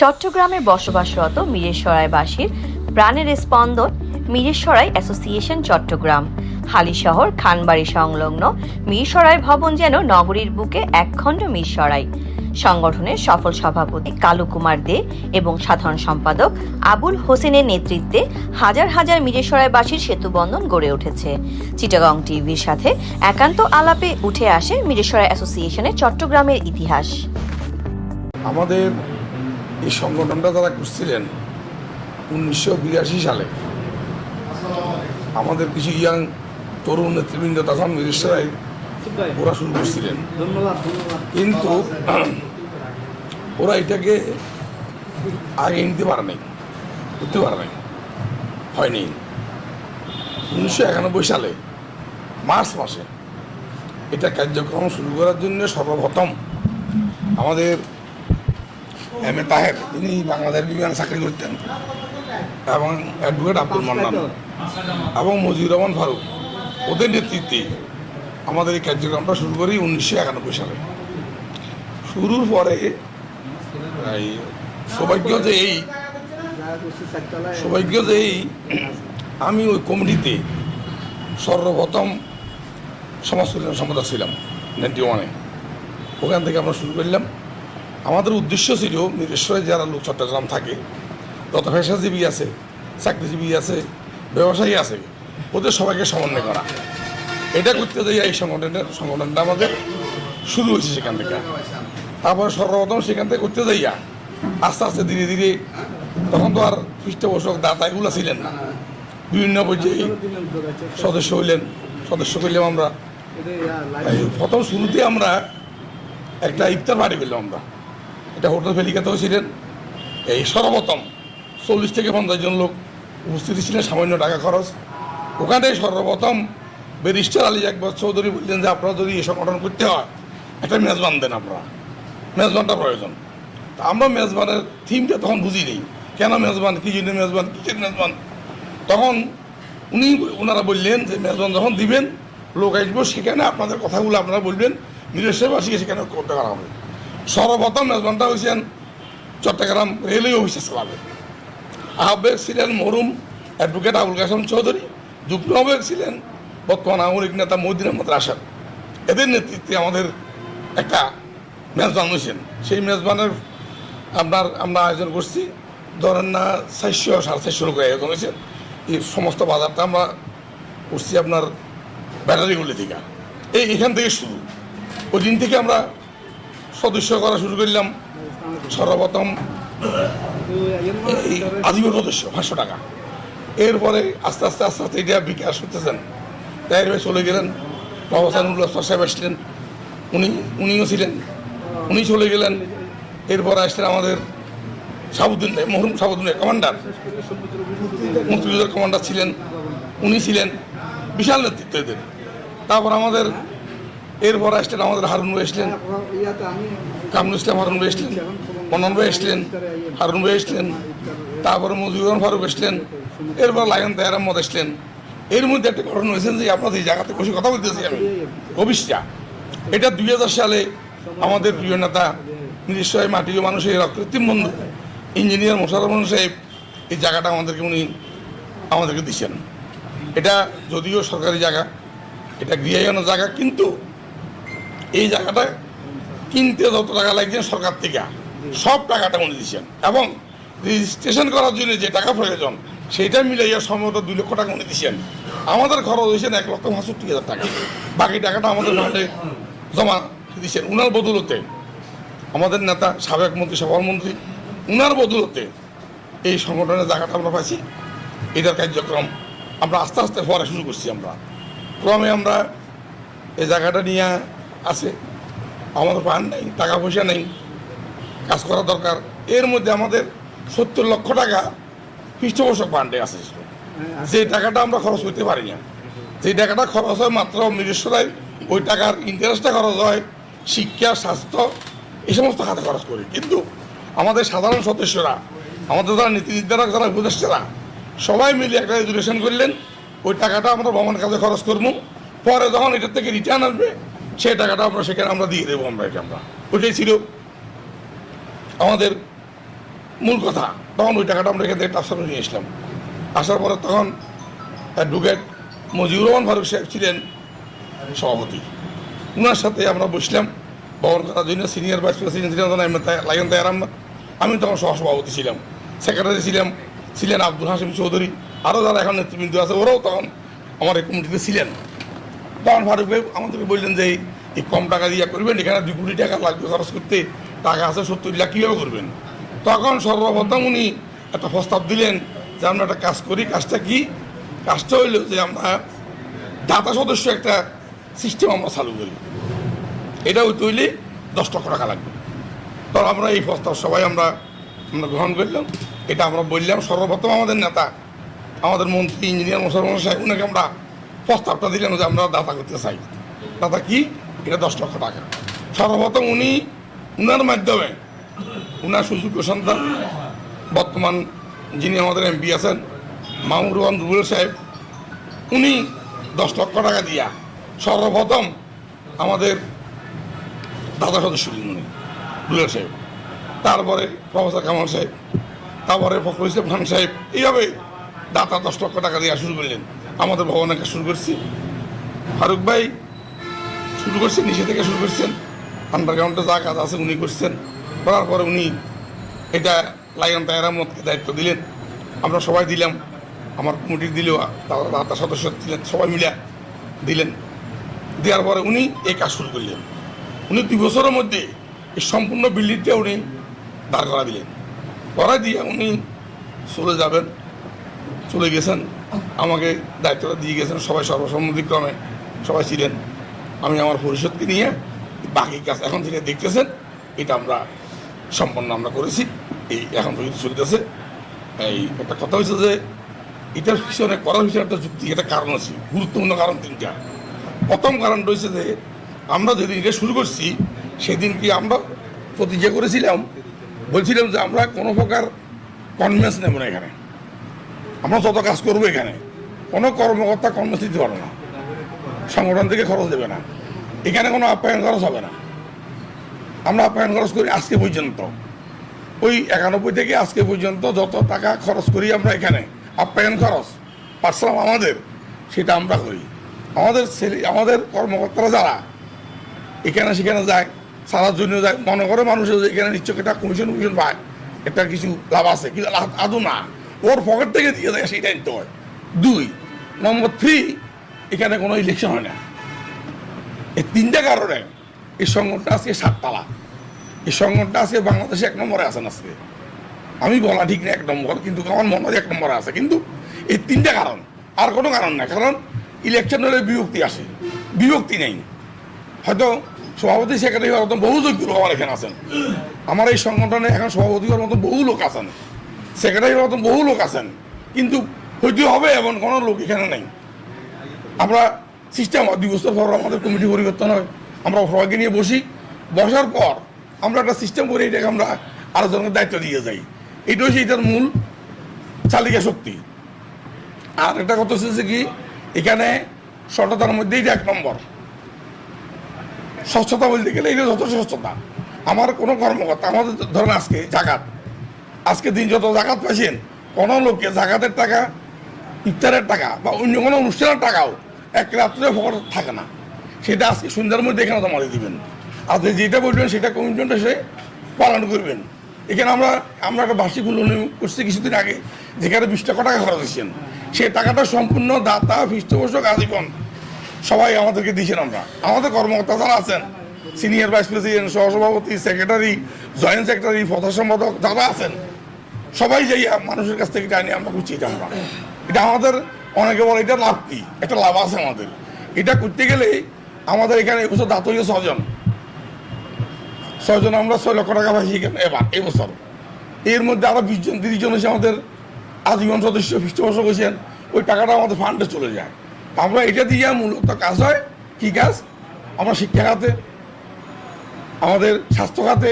চট্টগ্রামে বসবাসরত মিরেশ্বরাইবাসীর প্রাণের স্পন্দন মিরেশ্বরাই অ্যাসোসিয়েশন চট্টগ্রাম। হালিশহর খানবাড়ি সংলগ্ন মিরসরাই ভবন যেন নগরীর বুকে একখণ্ড মিরসরাই সংগঠনের সফল সভাপতি কালু কুমার দে এবং সাধারণ সম্পাদক আবুল হোসেনের নেতৃত্বে হাজার হাজার মিরেশ্বরাইবাসীর সেতুবন্ধন গড়ে উঠেছে। চিটাগং টিভির সাথে একান্ত আলাপে উঠে আসে মিরেশ্বরাই অ্যাসোসিয়েশনের চট্টগ্রামের ইতিহাস। আমাদের এই সংগঠনটা তারা করছিলেন উনিশশো বিরাশি সালে আমাদের কিছু ইয়াং তরুণ নেতৃবৃন্দ তখন মিরেশ্বরায় ওরা শুরু করছিলেন। কিন্তু ওরা এটাকে আগে নিতে পারে নাই করতে পারে নাই হয়নি। উনিশশো একানব্বই সালে মার্চ মাসে এটা কার্যক্রম শুরু করার জন্য সর্বপ্রথম আমাদের এম এ তাহের তিনি বাংলাদেশ বিমান চাকরি করতেন। এবং অ্যাডভোকেট আব্দুল মান্নান এবং মজিবুর রহমান ফারুক। ওদের নেতৃত্বে আমাদের এই কার্যক্রমটা শুরু করি উনিশশো একানব্বই সালে। শুরুর পরে এই সৌভাগ্য যে এই, সৌভাগ্য যে এই, আমি ওই কমিটিতে সর্বপ্রথম সমাজ কল্যাণ সম্পাদক ছিলাম, নাইনটি ওয়ানে। ওখান থেকে আমরা শুরু করলাম। আমাদের উদ্দেশ্য ছিল মিরেশ্বরে যারা লোক চট্টগ্রাম থাকে যত পেশাজীবী আছে, চাকরিজীবী আছে, ব্যবসায়ী আছে, ওদের সবাইকে সমন্বয় করা। এটা করতে যাই এই সংগঠনের, সংগঠনটা আমাদের শুরু হয়েছে সেখান থেকে। তারপর সর্বপ্রথম সেখান থেকে করতে যাইয়া, আস্তে আস্তে ধীরে ধীরে তখন তো আর পৃষ্ঠপোষক দাতা এগুলো ছিলেন না। বিভিন্ন পর্যায়ে সদস্য হইলেন, সদস্য করলাম আমরা। প্রথম শুরুতে আমরা একটা ইফতার পার্টি করলাম আমরা। এটা হোটেল ফেলিকাতেও ছিলেন। এই সর্বপ্রথম চল্লিশ থেকে পঞ্চাশ জন লোক উপস্থিত ছিলেন, সামান্য টাকা খরচ। ওখানে সর্বপ্রথম ব্যারিস্টার আলী একবার চৌধুরী বললেন যে, আপনারা যদি এই সংগঠন করতে হয়, একটা মেজবান দেন আপনারা। মেজবানটা প্রয়োজন। তা আমরা মেজবানের থিমটা তখন বুঝি নেই। কেন মেজবান, কী জন্য মেজবান, কিসের মেজবান? তখন উনি ওনারা বললেন যে, মেজবান যখন দিবেন, লোক আসব, সেখানে আপনাদের কথাগুলো আপনারা বলবেন। নিজস্ববাসীকে সেখানে করতে করা হবে। সর্বপ্রথম মেজবানটা হয়েছেন চট্টগ্রাম রেলওয়ে অফিসে চালাবে আহ্বায়ক ছিলেন মরুম অ্যাডভোকেট আবুল কাসম চৌধুরী। যুগ্ম আহ্বায়ক ছিলেন বর্তমান আওয়ামী লীগ নেতা মহিদিন আহমদ রাশাদ। এদের নেতৃত্বে আমাদের একটা মেজবান হয়েছেন সেই মেজবানের আপনার, আমরা আয়োজন করছি। ধরেন না, চারশো, সাড়ে চারশো লোক আয়োজন হয়েছে এই সমস্ত বাজারটা আমরা করছি আপনার ব্যাটারিগুলি থেকে। এই এখান থেকে শুরু। ওই দিন থেকে আমরা সদস্য করা শুরু করলাম। সর্বপ্রথম এই আজীবন সদস্য, পাঁচশো টাকা। এরপরে আস্তে আস্তে আস্তে আস্তে এটা বিকাশ করতেছেন তাই ভাই চলে গেলেন বাবাসানুল্লাহ সাহেব আসলেন। উনি, উনিও ছিলেন। উনি চলে গেলেন। এরপর আসলেন আমাদের সাবুদ্দিন মহরুম সাবুদ্দিন কমান্ডার। মুক্তিযুদ্ধের কমান্ডার ছিলেন, উনি ছিলেন। বিশাল নেতৃত্ব এদের। তারপর আমাদের এরপর আসলেন আমাদের হারুন ভাই আসলেন। কামরুল ইসলাম হারুন ভাই আসলেন, মনন ভাই আসলেন, হারুন ভাই আসলেন, তারপরে মজিবুর ফারুক আসলেন, এরপর লায়ন তায়ার আহমদ আসলেন। এর মধ্যে একটা ঘটনা হয়েছে যে আপনাদের এই জায়গাতে বসে কথা বলতেছি আমি। অবিশ্বা এটা দুই হাজার সালে আমাদের প্রিয় নেতা নিশ্চয় মাটি ও মানুষের অকৃত্রিম বন্ধু, ইঞ্জিনিয়ার মোশারফ সাহেব, এই জায়গাটা আমাদেরকে উনি আমাদেরকে দিচ্ছেন এটা যদিও সরকারি জায়গা, এটা গৃহায়নের জায়গা, কিন্তু এই জায়গাটা কিনতে যত টাকা লাগছে সরকার থেকে, সব টাকাটা উনি দিচ্ছেন এবং রেজিস্ট্রেশন করার জন্য যে টাকা প্রয়োজন সেইটা মিলাইয়া সম্ভবত দুই লক্ষ টাকা উনি দিচ্ছেন আমাদের খরচ হয়েছেন এক লক্ষ পঁয়ষট্টি হাজার টাকা। বাকি টাকাটা আমাদের ফান্ডে জমা দিচ্ছেন উনার বদলতে আমাদের নেতা, সাবেক মন্ত্রী সভামন্ত্রী উনার বদলতে এই সংগঠনের জায়গাটা আমরা পাইছি। এটার কার্যক্রম আমরা আস্তে আস্তে হওয়া শুরু করছি আমরা। ক্রমে আমরা এই জায়গাটা নিয়ে আছে। আমাদের পান নেই, টাকা পয়সা নেই, কাজ করা দরকার। এর মধ্যে আমাদের সত্তর লক্ষ টাকা পৃষ্ঠপোষক ফান্ডে আছে। যে টাকাটা আমরা খরচ করতে পারি না, যে টাকাটা খরচ হয় মাত্র নিজস্বরায় ওই টাকার ইন্টারেস্টটা খরচ হয় শিক্ষা, স্বাস্থ্য, এই সমস্ত খাতে খরচ করি। কিন্তু আমাদের সাধারণ সদস্যরা, আমাদের যারা নীতি নির্ধারক, যারা উপদেষ্টারা, সবাই মিলে একটা রেজুলেশন করলেন, ওই টাকাটা আমরা ভ্রমণ কাজে খরচ করব। পরে যখন এটার থেকে রিটার্ন আসবে সেই টাকাটা আমরা সেখানে আমরা দিয়ে দেবো আমরা আমরা। ওইটাই ছিল আমাদের মূল কথা। তখন ওই টাকাটা আমরা এখান থেকে ট্রান্সফার নিয়ে আসলাম। আসার পরে তখন অ্যাডভোকেট মজিবুর রহমান ফারুক সাহেব ছিলেন সভাপতি। ওনার সাথে আমরা বসলাম। ভবন করার জন্য সিনিয়র ভাইস প্রেসিডেন্ট ছিলেন তখন লাইন তায়ার আহমদ। আমি তখন সহসভাপতি ছিলাম। সেক্রেটারি ছিলাম, ছিলেন আব্দুল হাসিম চৌধুরী। আরও যারা এখন নেতৃবৃন্দ আছে, ওরাও তখন আমার এই কমিটিতে ছিলেন। তখন ফারুক ভাই, আমাদেরকে বললেন যে, এই- কম টাকা দিয়ে করবেন, এখানে দুই কোটি টাকা লাগবে খরচ করতে। টাকা আছে সত্তর লাখ, কীভাবে করবেন? তখন সর্বপ্রথম উনি একটা প্রস্তাব দিলেন যে, আমরা একটা কাজ করি, কাজটা কি? কাজটা হইল যে, আমরা দাতা সদস্য একটা সিস্টেম আমরা চালু করি। এটা হইলে দশ লক্ষ টাকা লাগবে। তো আমরা এই প্রস্তাব সবাই আমরা আমরা গ্রহণ করলাম। এটা আমরা বললাম সর্বপ্রথম আমাদের নেতা, আমাদের মন্ত্রী, ইঞ্জিনিয়ার মুসলমান সাহেব উনাকে আমরা প্রস্তাবটা দিলেন যে আমরা দাতা করতে চাই। দাতা কি? এটা দশ লক্ষ টাকা। সর্বপ্রথম উনি উনার মাধ্যমে, উনার সুযোগ্য সন্তান, বর্তমান যিনি আমাদের এমপি আছেন মামুর রহমান রুবুল সাহেব, উনি দশ লক্ষ টাকা দিয়া সর্বপ্রথম আমাদের দাদা সদস্য উনি রুবেল সাহেব। তারপরে প্রফেসর কামাল সাহেব, তারপরে ফখরুল ইসলাম খান সাহেব, এইভাবে দাতা দশ লক্ষ টাকা দেওয়া শুরু করলেন। আমাদের ভবনে কাজ শুরু করছি। ফারুক ভাই শুরু করছেন, নিচে থেকে শুরু করছেন। আন্ডারগ্রাউন্ডে যা কাজ আছে উনি করছেন। করার পরে উনি এটা লাইন তায়ারামতকে দায়িত্ব দিলেন। আমরা সবাই দিলাম। আমার কমিটির দিলেও দাতা সদস্য দিলেন, সবাই মিলে দিলেন। দেওয়ার পরে উনি এই কাজ শুরু করলেন। উনি দুই বছরের মধ্যে এই সম্পূর্ণ বিল্ডিংটা উনি দাঁড় করা দিলেন। করা দিয়ে উনি চলে যাবেন, চলে গেছেন। আমাকে দায়িত্বটা দিয়ে গেছেন, সবাই সর্বসম্মতিক্রমে সবাই ছিলেন। আমি আমার পরিষদকে নিয়ে বাকি কাজ এখন থেকে দেখতেছেন, এটা আমরা সম্পন্ন আমরা করেছি। এই এখন পর্যন্ত চলতেছে। এই একটা কথা হয়েছে যে, এটার পিছনে করার পিছনে একটা যুক্তি, একটা কারণ আছে। গুরুত্বপূর্ণ কারণ তিনটা। প্রথম কারণটা হয়েছে যে, আমরা যেদিন এটা শুরু করছি, সেদিন কি আমরা প্রতিজ্ঞা করেছিলাম? বলছিলাম যে, আমরা কোনো প্রকার কনভেন্স নেব না এখানে। আমরা যত কাজ করব এখানে, কোনো কর্মকর্তা কনভেন্স দিতে না। সংগঠন থেকে খরচ দেবে না। এখানে কোনো আপ্যায়ন খরচ হবে না। আমরা আপ্যায়ন খরচ করি আজকে পর্যন্ত। ওই একানব্বই থেকে আজকে পর্যন্ত যত টাকা খরচ করি আমরা এখানে, আপ্যায়ন খরচ পার্সোনাল আমাদের, সেটা আমরা করি। আমাদের ছেলে, আমাদের কর্মকর্তারা যারা, এখানে সেখানে যায় সারার জন্য যায়, মনে করে মানুষের এখানে নিশ্চয় একটা কমিশন কমিশন পায়। একটা কিছু লাভ আছে, কিন্তু আদৌ না। ওর পকেট থেকে দিয়ে দেয় সেটা হয় দুই নম্বর থ্রি এখানে কোনো ইলেকশন হয় না। এই তিনটা কারণে এই সংগঠনটা আজকে সাততলা। এই সংগঠনটা আজকে বাংলাদেশে এক নম্বরে আছেন আজকে? আমি বলা ঠিক না এক নম্বর, কিন্তু আমার মনে হয় এক নম্বরে আছে। কিন্তু এই তিনটা কারণ, আর কোনো কারণ না কারণ ইলেকশন হলে বিভক্তি আসে। বিভক্তি নেই। হয়তো সভাপতি মতো বহু যোগ্য লোক আমার এখানে আছেন। আমার এই সংগঠনে এখন সভাপতি হওয়ার মতো বহু লোক আছেন। সেক্রেটারি হওয়ার মতো বহু লোক আছেন, কিন্তু হইতে হবে এমন কোনো লোক এখানে নেই। আমরা সিস্টেম দুই বছর পর আমাদের কমিটি পরিবর্তন হয়। আমরা সবাইকে নিয়ে বসি, বসার পর আমরা একটা সিস্টেম করে, এটাকে আমরা আলোচনার দায়িত্ব দিয়ে যাই। এটা হচ্ছে এটার মূল চালিকা শক্তি। আর একটা কথা হচ্ছে কি, এখানে সততার মধ্যে এটা এক নম্বর। স্বচ্ছতা বলতে গেলে এটা যথেষ্ট স্বচ্ছতা। আমার কোনো কর্মকর্তা, আমাদের ধরেন আজকে জাকাত আজকে দিন যত জাকাত পাইছেন, কোনো লোককে জাকাতের টাকা, ইফতারের টাকা বা অন্য কোনো অনুষ্ঠানের টাকাও এক রাত্রে ফকর থাকে না। সেটা আজকে সন্ধ্যার মধ্যে এখানে জমা দিয়ে দিবেন। যে যেটা বলবেন সেটা কমিশনটা সে পালন করবেন। এখানে আমরা আমরা একটা বার্ষিক উন্নয়ন করছি কিছুদিন আগে, যেখানে বিশ টাকা টাকা খরচ দিচ্ছেন সেই টাকাটা সম্পূর্ণ দাতা, পৃষ্ঠপোষক, আজীবন সবাই আমাদেরকে দিয়েছেন আমরা। আমাদের কর্মকর্তা যারা আছেন সিনিয়র ভাইস প্রেসিডেন্ট, সহসভাপতি, সেক্রেটারি, জয়েন্ট সেক্রেটারি প্রধান সম্পাদক যারা আছেন, সবাই যাই মানুষের কাছ থেকে এটা নিয়ে আমরা এটা আমরা। এটা আমাদের অনেকে বলে, এটা লাভ কি? একটা লাভ আছে আমাদের। এটা করতে গেলে আমাদের এখানে এবছর দাঁত ছজন ছয়জন আমরা ছয় লক্ষ টাকা পাইছি এখানে এবার এবছর এর মধ্যে আরও বিশ জন, তিরিশ জন এসে আমাদের আজীবন সদস্য, পৃষ্ঠপোষক হয়েছেন। ওই টাকাটা আমাদের ফান্ডে চলে যায়। আমরা এটা দিয়ে মূলত কাজ হয়, কি কাজ? আমরা শিক্ষা খাতে আমাদের স্বাস্থ্য খাতে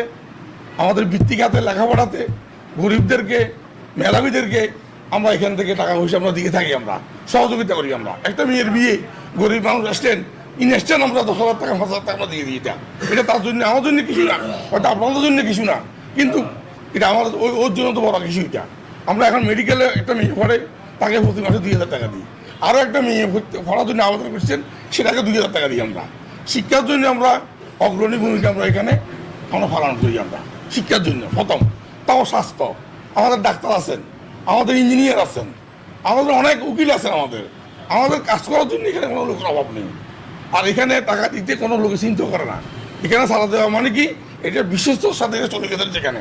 আমাদের বৃত্তি খাতে লেখাপড়াতে, গরিবদেরকে, মেধাবীদেরকে আমরা এখান থেকে টাকা পয়সা আমরা দিয়ে থাকি আমরা, সহযোগিতা করি আমরা। একটা মেয়ের বিয়ে, গরিব মানুষ আসলেন ইনস্ট্যান্ট আমরা দশ হাজার টাকা, পাঁচ হাজার টাকা আমরা দিয়ে দিই এটা। এটা তার জন্য, আমার জন্য কিছু না, হয়তো আপনাদের জন্য কিছু না, কিন্তু এটা আমাদের ওই ওর জন্য তো বড় কিছু এটা। আমরা এখন মেডিকেলে একটা মেয়ে পড়ে, তাকে প্রতি মাসে দুই হাজার টাকা দিই। আরও একটা মেয়ে পড়ার জন্য আবেদন করছেন, সেটাকে দুই হাজার টাকা দিই আমরা। শিক্ষার জন্য আমরা অগ্রণী ভূমিকা আমরা এখানে আমরা পালন করি আমরা। শিক্ষার জন্য, প্রথম। তাও স্বাস্থ্য। আমাদের ডাক্তার আছেন, আমাদের ইঞ্জিনিয়ার আছেন, আমাদের অনেক উকিল আছেন আমাদের। আমাদের কাজ করার জন্য এখানে কোনো লোকের অভাব নেই। আর এখানে টাকা দিতে কোনো লোকে চিন্তা করে না। এখানে সারা দেওয়া মানে কি? এটা বিশ্বস্তর সাথে চলে গেছে যেখানে।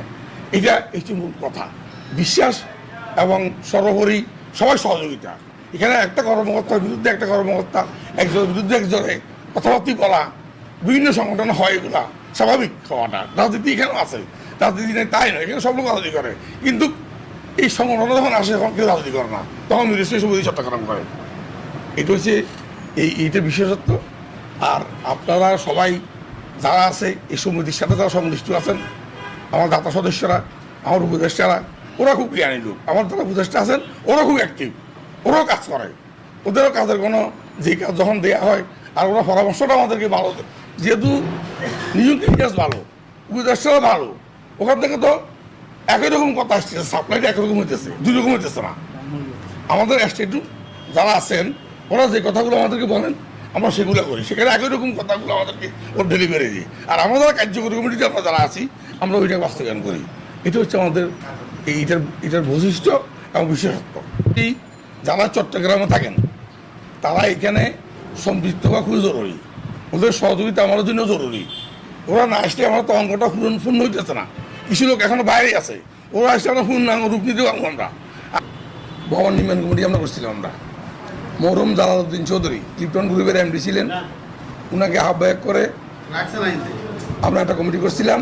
এটা একটি মূল কথা। বিশ্বাস এবং সর্বোপরি সবাই সহযোগিতা। এখানে একটা কর্মকর্তার বিরুদ্ধে একটা কর্মকর্তা, একজনের বিরুদ্ধে একজনে কথাবার্তি বলা বিভিন্ন সংগঠন হয় এগুলা। স্বাভাবিক হওয়াটা রাজনীতি এখানেও আছে। রাজনীতি নেই, তাই নয়। এখানে সব লোক রাজনীতি করে। কিন্তু এই সংগঠন যখন আসে, তখন কেউ রাজনীতি করে না। তখন মিনিস্ট্রি সুবিধি চট্টগ্রাম করে। এটা হচ্ছে এই, এইটা বিশেষত্ব। আর আপনারা সবাই যারা আছে, এই সমিতির সাথে যারা সংশ্লিষ্ট আছেন, আমার দাতা সদস্যরা, আমার উপদেষ্টারা, ওরা খুব জ্ঞানী লোক। আমার যারা উপদেষ্টা আছেন, ওরা খুব অ্যাক্টিভ ওরাও কাজ করে। ওদেরও কাজের কোনো যে কাজ যখন দেওয়া হয়, আর ওরা পরামর্শটা আমাদেরকে ভালো দেয়। যেহেতু নিযুক্তি ইতিহাস ভালো উপদেষ্টারা ভালো, ওখান থেকে তো একই রকম কথা আসছে সাপ্লাইটা একই রকম হইতেছে, দুই রকম হইতেছে না। আমাদের স্টেটু যারা আছেন, ওরা যে কথাগুলো আমাদেরকে বলেন, আমরা সেগুলো করি। সেখানে একই রকম কথাগুলো আমাদেরকে ওর ডেলিভারি দিই আর আমরা যারা কার্যকরী কমিটিতে আমরা যারা আছি, আমরা ওইটা বাস্তবায়ন করি। এটা হচ্ছে আমাদের এই এটার এটার বৈশিষ্ট্য এবং বিশেষত্ব। যারা চট্টগ্রামে থাকেন, তারা এখানে সম্পৃক্ত হওয়া খুবই জরুরি ওদের সহযোগিতা আমাদের জন্য জরুরি। ওরা না আসলে আমার তো অঙ্কটা পূরণ পূর্ণ হইতেছে না। কিছু লোক এখনও বাইরে আছে। ওরা আসলে আমরা পূর্ণাঙ্গ রূপ নিতে পারব আমরা। ভবন নির্মাণ কমিটি আমরা করছিলাম আমরা। মরহুম জালালউদ্দিন চৌধুরী ক্লিপটন গ্রুপের এমডি ছিলেন। উনাকে আহ্বায়ক করে আমরা একটা কমিটি করছিলাম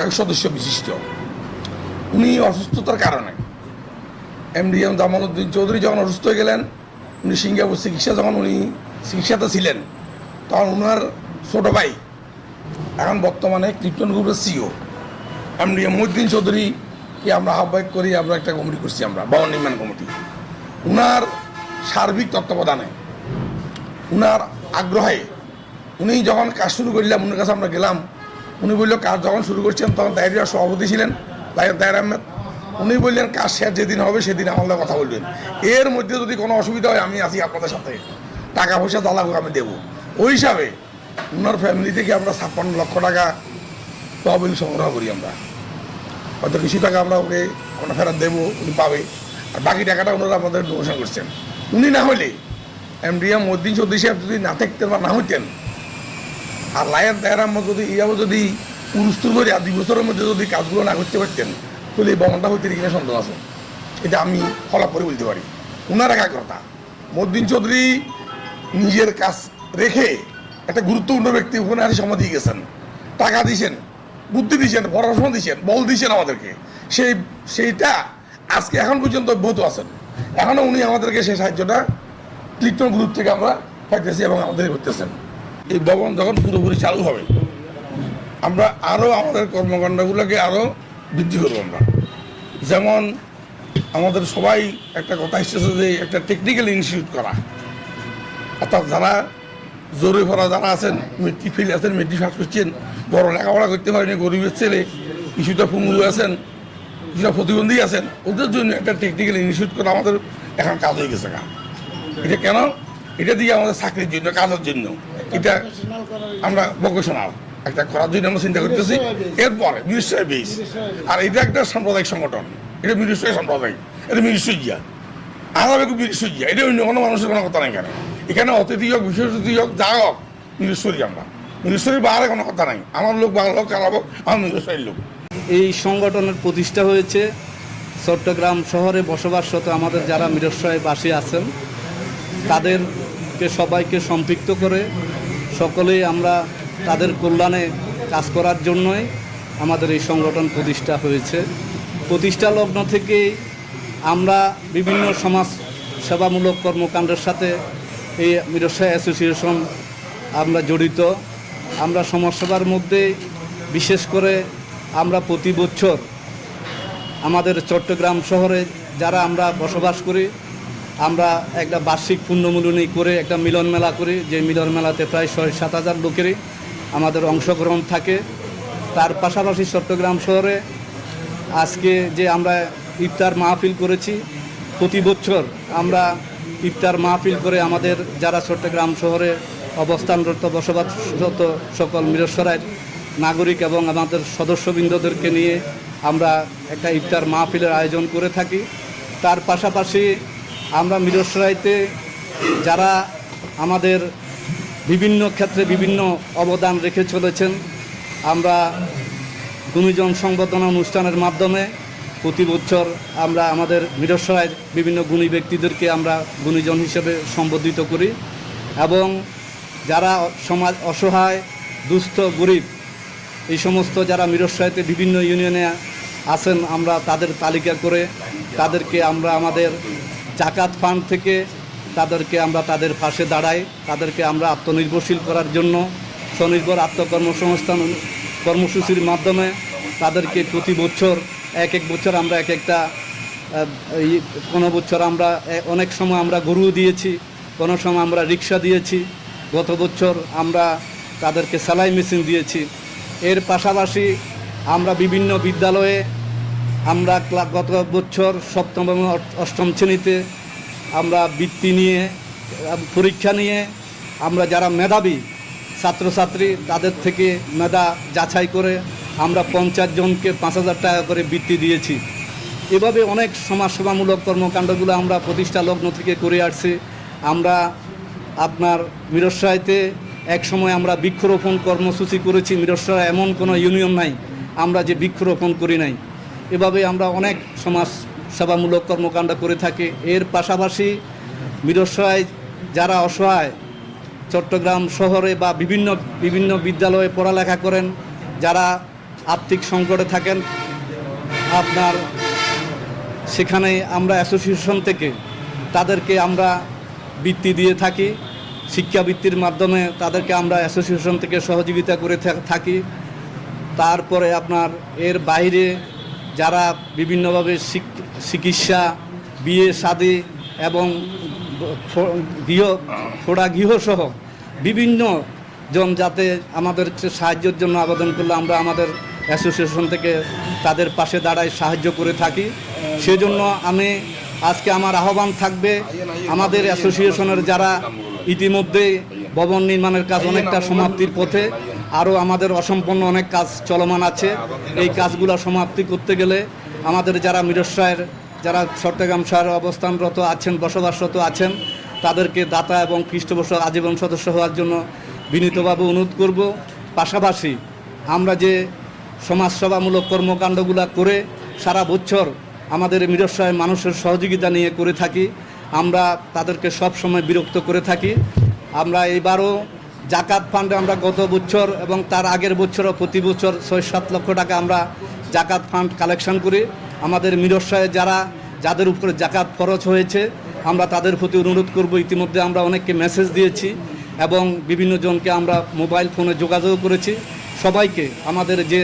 এক সদস্য বিশিষ্ট। উনি অসুস্থতার কারণে। এমডিএম জামালউদ্দিন চৌধুরী যখন অসুস্থ হয়ে গেলেন, উনি সিঙ্গাপুর চিকিৎসা, যখন উনি চিকিৎসাতে ছিলেন তখন ওনার ছোট ভাই, এখন বর্তমানে ক্লিপটন গ্রুপের সিও এমডিএম মহিউদ্দিন চৌধুরীকে আমরা আহ্বায়ক করি, আমরা একটা কমিটি করছি আমরা, ভবন নির্মাণ কমিটি। উনার সার্বিক তত্ত্বাবধানে, উনার আগ্রহে, উনি যখন কাজ শুরু করলাম, উনার কাছে আমরা গেলাম, উনি বলল, কাজ যখন শুরু করছেন, তখন দায়রিয়ার সভাপতি ছিলেন দায়ের আহমেদ। উনি বললেন, কাজ শেষ যেদিন হবে, সেদিন আমাদের কথা বলবেন। এর মধ্যে যদি কোনো অসুবিধা হয়, আমি আছি আপনাদের সাথে। টাকা পয়সা দালাগো আমি দেবো। ওই হিসাবে ওনার ফ্যামিলি থেকে আমরা ছাপ্পান্ন লক্ষ টাকা তহবিল সংগ্রহ করি আমরা। হয়তো কিছু টাকা আমরা ওকে আমরা ফেরত দেবো, উনি পাবে। আর বাকি টাকাটা ওনারা আমাদের ডোনেশন করছেন। উনি না হলে এমডিএম মদ্দিন চৌধুরী সাহেব যদি না থাকতেন বা না হইতেন, আর লায়ের দায়ের আমরা যদি এইভাবে যদি পুরুস্তুর করে আর দুই বছরের মধ্যে যদি কাজগুলো না করতে পারতেন, তাহলে এই ভবনটা হইতে কিনা সন্দেহ আছে। এটা আমি করে বলতে পারি। উনার একাগ্রতা। মদ্দিন চৌধুরী নিজের কাজ রেখে একটা গুরুত্বপূর্ণ ব্যক্তি আসে সময় দিয়ে গেছেন। টাকা দিয়েছেন, বুদ্ধি দিয়েছেন, পড়াশোনা দিয়েছেন, বল দিয়েছেন আমাদেরকে। সেই, সেইটা আজকে এখন পর্যন্ত অব্যাহত আছেন। এখনও উনি আমাদেরকে সেই সাহায্যটা ক্লিপটন গ্রুপ থেকে আমরা পাইতেছি এবং আমাদের করতেছেন। এই ভবন যখন পুরোপুরি চালু হবে, আমরা আরও আমাদের কর্মকাণ্ডগুলোকে আরও বৃদ্ধি করব আমরা। যেমন আমাদের সবাই একটা কথা এসেছে যে একটা টেকনিক্যাল ইনস্টিটিউট করা। অর্থাৎ যারা জরুরি ভরা যারা আছেন, মেট্রিক ফেল আছেন, মেট্রিক পাস করছেন, বড় লেখাপড়া করতে পারেনি, গরিবের ছেলে কিছুটা ফুমুলু আছেন কিছুটা প্রতিবন্ধী আছেন, ওদের জন্য একটা টেকনিক্যাল ইনস্টিটিউট করা আমাদের এখন কাজ হয়ে গেছে গা। এটা কেন? এটা দিয়ে আমাদের চাকরির জন্য, কাজের জন্য। এটা আমরা ভোকেশনাল একটা করার জন্য আমরা চিন্তা করতেছি। এরপরে মিনিস্টার বেস আর এটা একটা সাম্প্রদায়িক সংগঠন। এটা মিনিস্টার সাম্প্রদায়িক। এটা মিনিস্ট্রি জিয়া আলাদা মিনিস্ট্রি এটা অন্য কোনো মানুষের কোনো কথা নাই এখানে। এখানে অতিথি হোক, বিশেষ অতিথি হোক, যা হোক মিনিস্ট্রি আমরা। মিনিস্ট্রি বাইরে কোনো কথা নাই। আমার লোক বাংলা হোক, কারা হোক, আমার মিনিস্ট্রির লোক। এই সংগঠনের প্রতিষ্ঠা হয়েছে চট্টগ্রাম শহরে বসবাসরত আমাদের যারা মিরসরাইবাসী আছেন, তাদেরকে সবাইকে সম্পৃক্ত করে সকলেই আমরা তাদের কল্যাণে কাজ করার জন্যই আমাদের এই সংগঠন প্রতিষ্ঠা হয়েছে। প্রতিষ্ঠা লগ্ন থেকেই আমরা বিভিন্ন সমাজ সেবামূলক কর্মকাণ্ডের সাথে এই মিরসরাই অ্যাসোসিয়েশন আমরা জড়িত। আমরা সমাজসেবার মধ্যে বিশেষ করে আমরা প্রতি বছর আমাদের চট্টগ্রাম শহরে যারা আমরা বসবাস করি, আমরা একটা বার্ষিক পুণ্যমূলনী করে, একটা মিলন মেলা করি, যে মিলন মেলাতে প্রায় ছয় সাত হাজার লোকেরই আমাদের অংশগ্রহণ থাকে। তার পাশাপাশি চট্টগ্রাম শহরে আজকে যে আমরা ইফতার মাহফিল করেছি। প্রতি বছর আমরা ইফতার মাহফিল করে আমাদের যারা চট্টগ্রাম শহরে অবস্থানরত, বসবাসরত সকল মিরসরাইয়ের নাগরিক এবং আমাদের সদস্যবৃন্দদেরকে নিয়ে আমরা একটা ইফতার মাহফিলের আয়োজন করে থাকি। তার পাশাপাশি আমরা মিরসরাইতে যারা আমাদের বিভিন্ন ক্ষেত্রে বিভিন্ন অবদান রেখে চলেছেন, আমরা গুণীজন সংবর্ধনা অনুষ্ঠানের মাধ্যমে প্রতি বছর আমরা আমাদের মিরসরায় বিভিন্ন গুণী ব্যক্তিদেরকে আমরা গুণীজন হিসেবে সম্বোধিত করি এবং যারা সমাজ অসহায়, দুস্থ, গরিব, এই সমস্ত যারা মিরসরাইতে বিভিন্ন ইউনিয়নে আছেন, আমরা তাদের তালিকা করে তাদেরকে আমরা আমাদের জাকাত ফান্ড থেকে তাদেরকে আমরা তাদের পাশে দাঁড়াই। তাদেরকে আমরা আত্মনির্ভরশীল করার জন্য স্বনির্ভর আত্মকর্মসংস্থান কর্মসূচির মাধ্যমে তাদেরকে প্রতি বছর এক এক বছর আমরা এক একটা কোনো বছর আমরা অনেক সময় আমরা গরু দিয়েছি, কোনো সময় আমরা রিক্সা দিয়েছি। গত বছর আমরা তাদেরকে সেলাই মেশিন দিয়েছি। এর পাশাপাশি আমরা বিভিন্ন বিদ্যালয়ে আমরা গত বছর সপ্তম এবং অষ্টম শ্রেণীতে আমরা বৃত্তি নিয়ে পরীক্ষা নিয়ে আমরা যারা মেধাবী ছাত্রছাত্রী, তাদের থেকে মেধা যাচাই করে আমরা পঞ্চাশ জনকে পাঁচ হাজার টাকা করে বৃত্তি দিয়েছি। এভাবে অনেক সমাজসেবামূলক কর্মকাণ্ডগুলো আমরা প্রতিষ্ঠা লগ্ন থেকে করে আসছি। আমরা আপনার মিরসরাইতে এক সময় আমরা বৃক্ষরোপণ কর্মসূচি করেছি। মিরসরাই এমন কোনো ইউনিয়ন নাই, আমরা যে বৃক্ষরোপণ করি নাই। এভাবে আমরা অনেক সমাজ সেবামূলক কর্মকাণ্ড করে থাকি। এর পাশাপাশি মিরসরাই যারা অসহায়, চট্টগ্রাম শহরে বা বিভিন্ন বিভিন্ন বিদ্যালয়ে পড়ালেখা করেন, যারা আর্থিক সংকটে থাকেন। আপনার সেখানে আমরা অ্যাসোসিয়েশন থেকে তাদেরকে আমরা বৃত্তি দিয়ে থাকি। শিক্ষাবৃত্তির মাধ্যমে তাদেরকে আমরা অ্যাসোসিয়েশন থেকে সহযোগিতা করে থাকি। তারপরে আপনার এর বাইরে যারা বিভিন্নভাবে চিকিৎসা, বিয়ে, শাদী এবং গৃহ ফোড়া গৃহসহ বিভিন্ন জন যাতে আমাদের সাহায্যের জন্য আবেদন করলে আমরা আমাদের অ্যাসোসিয়েশন থেকে তাদের পাশে দাঁড়ায় সাহায্য করে থাকি। সেজন্য আমি আজকে আমার আহ্বান থাকবে, আমাদের অ্যাসোসিয়েশনের যারা ইতিমধ্যে ভবন নির্মাণের কাজ অনেকটা সমাপ্তির পথে, আরও আমাদের অসম্পন্ন অনেক কাজ চলমান আছে। এই কাজগুলো সমাপ্তি করতে গেলে আমাদের যারা মিরসরায়ের যারা চট্টগ্রাম শহরে অবস্থানরত আছেন, বসবাসরত আছেন, তাদেরকে দাতা এবং খ্রিস্টবর্ষ আজীবন সদস্য হওয়ার জন্য বিনীতভাবে অনুরোধ করব। পাশাপাশি আমরা যে সমাজসেবামূলক কর্মকাণ্ডগুলো করে সারা বছর আমাদের মিরসরায় মানুষের সহযোগিতা নিয়ে করে থাকি। আমরা তাদেরকে সব সময় বিরক্ত করে থাকি। আমরা এবারও জাকাত ফান্ডে আমরা গত বছর এবং তার আগের বছরও প্রতি বছর ছয় সাত লক্ষ টাকা আমরা জাকাত ফান্ড কালেকশন করি। আমাদের মিরসায় যারা, যাদের উপরে জাকাত খরচ হয়েছে, আমরা তাদের প্রতি অনুরোধ করব। ইতিমধ্যে আমরা অনেককে মেসেজ দিয়েছি এবং বিভিন্ন জনকে আমরা মোবাইল ফোনে যোগাযোগ করেছি। সবাইকে আমাদের যে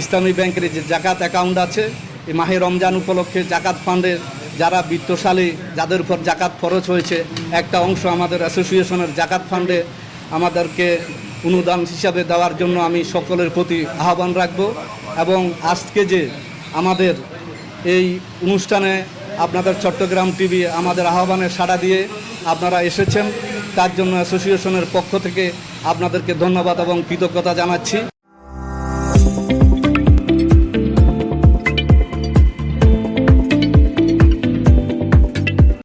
ইসলামী ব্যাংকের যে জাকাত অ্যাকাউন্ট আছে, এই মাহে রমজান উপলক্ষে জাকাত ফান্ডের যারা বিত্তশালী, যাদের উপর জাকাত খরচ হয়েছে, একটা অংশ আমাদের অ্যাসোসিয়েশনের জাকাত ফান্ডে আমাদেরকে অনুদান হিসাবে দেওয়ার জন্য আমি সকলের প্রতি আহ্বান রাখব। এবং আজকে যে আমাদের এই অনুষ্ঠানে আপনাদের চট্টগ্রাম টিভি আমাদের আহ্বানে সাড়া দিয়ে আপনারা এসেছেন, তার জন্য অ্যাসোসিয়েশনের পক্ষ থেকে আপনাদেরকে ধন্যবাদ এবং কৃতজ্ঞতা জানাচ্ছি।